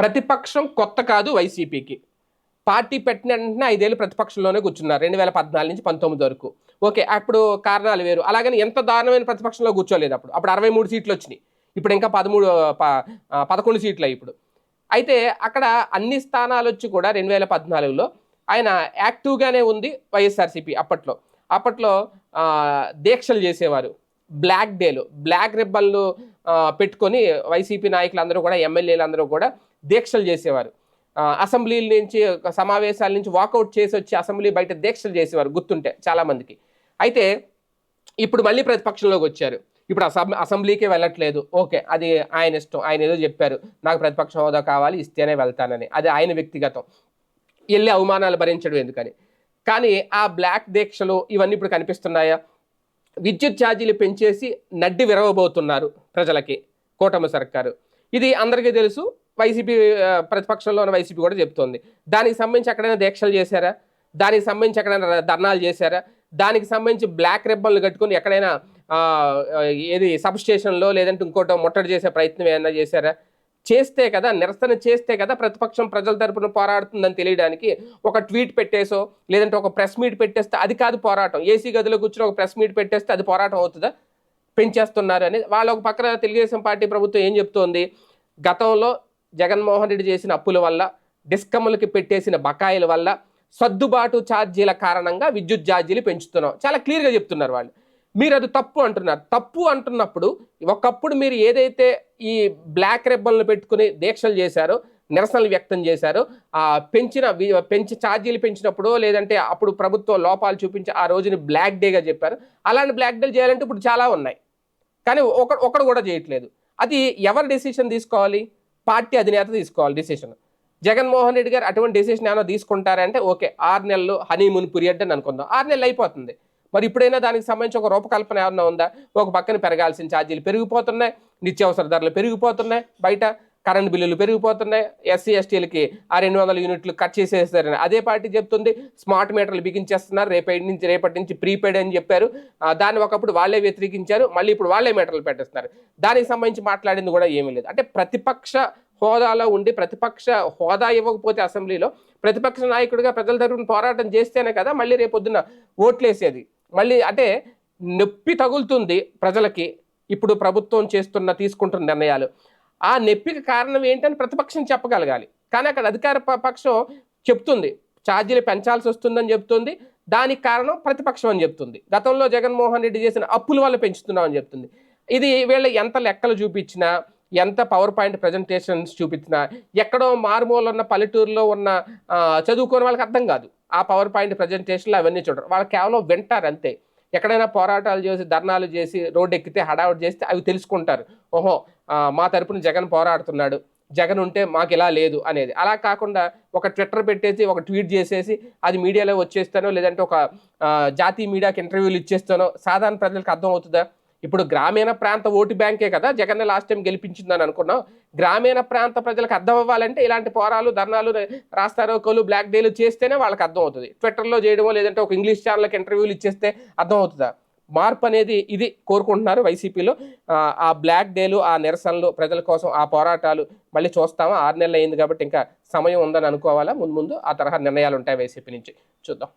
ప్రతిపక్షం కొత్త కాదు వైసీపీకి. పార్టీ పెట్టిన వెంటనే ఐదేళ్ళు ప్రతిపక్షంలోనే కూర్చున్నారు రెండు వేల పద్నాలుగు నుంచి పంతొమ్మిది వరకు. ఓకే అప్పుడు కారణాలు వేరు. అలాగని ఎంత దారుణమైన ప్రతిపక్షంలో కూర్చోలేదు అప్పుడు. అప్పుడు అరవై మూడు సీట్లు వచ్చినాయి. ఇప్పుడు ఇంకా పదమూడు ప- పదకొండు సీట్లు ఇప్పుడు. అయితే అక్కడ అన్ని స్థానాలు వచ్చి కూడా రెండు వేల పద్నాలుగులో ఆయన యాక్టివ్గానే ఉంది వైఎస్ఆర్సీపీ అప్పట్లో. అప్పట్లో దీక్షలు చేసేవారు. బ్లాక్ డేలు. బ్లాక్ రిబ్బన్లు పెట్టుకొని వైసీపీ నాయకులందరూ కూడా ఎమ్మెల్యేలు అందరూ కూడా దీక్షలు చేసేవారు. అసెంబ్లీ అసెంబ్లీల నుంచి ఒక సమావేశాల నుంచి వాకౌట్ చేసి వచ్చి అసెంబ్లీ బయట దీక్షలు చేసేవారు గుర్తుంటే చాలామందికి అయితే ఇప్పుడు మళ్ళీ ప్రతిపక్షంలోకి వచ్చారు. ఇప్పుడు అసెంబ్లీ అసెంబ్లీకే వెళ్ళట్లేదు. ఓకే అది ఆయన ఇష్టం. ఆయన ఏదో చెప్పారు. నాకు ప్రతిపక్ష హోదా కావాలి ఇస్తేనే వెళ్తానని. అది ఆయన వ్యక్తిగతం. వెళ్ళి అవమానాలు భరించడం ఎందుకని? కానీ ఆ బ్లాక్ దీక్షలు ఇవన్నీ ఇప్పుడు కనిపిస్తున్నాయా? విద్యుత్ ఛార్జీలు పెంచేసి నడ్డి విరవబోతున్నారు ప్రజలకి కూటమి సర్కారు. ఇది అందరికీ తెలుసు వైసీపీ ప్రతిపక్షంలో ఉన్న వైసీపీ కూడా చెప్తోంది. దానికి సంబంధించి ఎక్కడైనా దీక్షలు చేశారా? దానికి సంబంధించి ఎక్కడైనా ధర్నాలు చేశారా? దానికి సంబంధించి బ్లాక్ రిబ్బన్లు కట్టుకొని ఎక్కడైనా ఏది సబ్ స్టేషన్లో లేదంటే ఇంకోటో ముట్టడి చేసే ప్రయత్నం ఏమైనా చేశారా? చేస్తే కదా నిరసన చేస్తే కదా ప్రతిపక్షం ప్రజల తరపున పోరాడుతుందని తెలియడానికి ఒక ట్వీట్ పెట్టేసో లేదంటే ఒక ప్రెస్ మీట్ పెట్టేస్తే అది కాదు పోరాటం. ఏసీ గదిలో కూర్చొని ఒక ప్రెస్ మీట్ పెట్టేస్తే అది పోరాటం అవుతుందా? పెంచేస్తున్నారు అని వాళ్ళ ఒక పక్కన తెలుగుదేశం పార్టీ ప్రభుత్వం ఏం చెప్తోంది? గతంలో జగన్మోహన్ రెడ్డి చేసిన అప్పుల వల్ల డిస్కమ్లకి పెట్టేసిన బకాయిల వల్ల సర్దుబాటు ఛార్జీల కారణంగా విద్యుత్ ఛార్జీలు పెంచుతున్నాం. చాలా క్లియర్గా చెప్తున్నారు వాళ్ళు. మీరు అది తప్పు అంటున్నారు. తప్పు అంటున్నప్పుడు ఒకప్పుడు మీరు ఏదైతే ఈ బ్లాక్ రెబ్బన్లు పెట్టుకుని దీక్షలు చేశారో నిరసనలు వ్యక్తం చేశారో ఆ పెంచిన పెంచి ఛార్జీలు పెంచినప్పుడు లేదంటే అప్పుడు ప్రభుత్వం లోపాలు చూపించి ఆ రోజుని బ్లాక్ డేగా చెప్పారు. అలాంటి బ్లాక్ డేలు చేయాలంటే ఇప్పుడు చాలా ఉన్నాయి. కానీ ఒక ఒకడు కూడా చేయట్లేదు. అది ఎవరు డెసిషన్ తీసుకోవాలి? పార్టీ అధినేత తీసుకోవాలి డెసిషన్. జగన్మోహన్ రెడ్డి గారు అటువంటి డెసిషన్ ఏమైనా తీసుకుంటారంటే ఓకే ఆరు నెలలు హనీమూన్ పీరియడ్ అని అనుకుందాం. ఆరు నెలలు అయిపోతుంది. మరి ఇప్పుడైనా దానికి సంబంధించి ఒక రూపకల్పన ఏమన్నా ఉందా? ఒక పక్కన పెరగాల్సిన ఛార్జీలు పెరిగిపోతున్నాయి నిత్యావసర ధరలు పెరిగిపోతున్నాయి బయట కరెంట్ బిల్లులు పెరిగిపోతున్నాయి ఎస్సీ ఎస్టీలకి ఆ రెండు వందల యూనిట్లు కట్ చేసేసారని అదే పార్టీ చెప్తుంది స్మార్ట్ మీటర్లు బిగించేస్తున్నారు రేపటి నుంచి రేపటి నుంచి ప్రీపెయిడ్ అని చెప్పారు. దాన్ని ఒకప్పుడు వాళ్ళే వ్యతిరేకించారు మళ్ళీ ఇప్పుడు వాళ్ళే మీటర్లు పెట్టేస్తున్నారు. దానికి సంబంధించి మాట్లాడింది కూడా ఏమీ లేదు. అంటే ప్రతిపక్ష హోదాలో ఉండి ప్రతిపక్ష హోదా ఇవ్వకపోతే అసెంబ్లీలో ప్రతిపక్ష నాయకుడిగా ప్రజల తరపున పోరాటం చేస్తేనే కదా మళ్ళీ రేపొద్దున ఓట్లేసేది. మళ్ళీ అంటే నొప్పి తగులుతుంది ప్రజలకి. ఇప్పుడు ప్రభుత్వం చేస్తున్న తీసుకుంటున్న నిర్ణయాలు. ఆ నొప్పికి కారణం ఏంటని ప్రతిపక్షం చెప్పగలగాలి. కానీ అక్కడ అధికార పక్షం చెప్తుంది. ఛార్జీలు పెంచాల్సి వస్తుందని చెప్తుంది. దానికి కారణం ప్రతిపక్షం అని చెప్తుంది. గతంలో జగన్మోహన్ రెడ్డి చేసిన అప్పుల వల్ల పెంచుతున్నామని చెప్తుంది. ఇది వీళ్ళ ఎంత లెక్కలు చూపించినా ఎంత పవర్ పాయింట్ ప్రజెంటేషన్స్ చూపించినా ఎక్కడో మారుమూల ఉన్న పల్లెటూరులో ఉన్న చదువుకోని వాళ్ళకి అర్థం కాదు. ఆ పవర్ పాయింట్ ప్రజెంటేషన్లు అవన్నీ చూడరు. వాళ్ళు కేవలం వింటారు అంతే. ఎక్కడైనా పోరాటాలు చేసి ధర్నాలు చేసి రోడ్డు ఎక్కితే హడావుడు చేస్తే అవి తెలుసుకుంటారు. ఓహో మా తరపున జగన్ పోరాడుతున్నాడు. జగన్ ఉంటే మాకు ఇలా లేదు అనేది. అలా కాకుండా ఒక ట్విట్టర్ పెట్టేసి ఒక ట్వీట్ చేసేసి అది మీడియాలో వచ్చేస్తానో లేదంటే ఒక జాతీయ మీడియాకి ఇంటర్వ్యూలు ఇచ్చేస్తానో సాధారణ ప్రజలకు అర్థం అవుతుందా ఇప్పుడు గ్రామీణ ప్రాంత ఓటు బ్యాంకే కదా జగన్ లాస్ట్ టైం గెలిపించిందని అనుకున్నాం గ్రామీణ ప్రాంత ప్రజలకు అర్థం అవ్వాలంటే ఇలాంటి పోరాలు ధర్నాలు రాస్తారోకోలు బ్లాక్ డేలు చేస్తేనే వాళ్ళకి అర్థం అవుతుంది. ట్విట్టర్లో చేయడమో లేదంటే ఒక ఇంగ్లీష్ ఛానల్కి ఇంటర్వ్యూలు ఇచ్చేస్తే అర్థం అవుతుందా? మార్పు అనేది ఇది కోరుకుంటున్నారు వైసీపీలో. ఆ, ఆ బ్లాక్ డేలు ఆ నిరసనలు ప్రజల కోసం ఆ పోరాటాలు మళ్ళీ చూస్తామా. ఆరు నెలలు అయింది కాబట్టి ఇంకా సమయం ఉందని అనుకోవాలా? ముందు ముందు ఆ తరహా నిర్ణయాలు ఉంటాయి వైసీపీ నుంచి. చూద్దాం.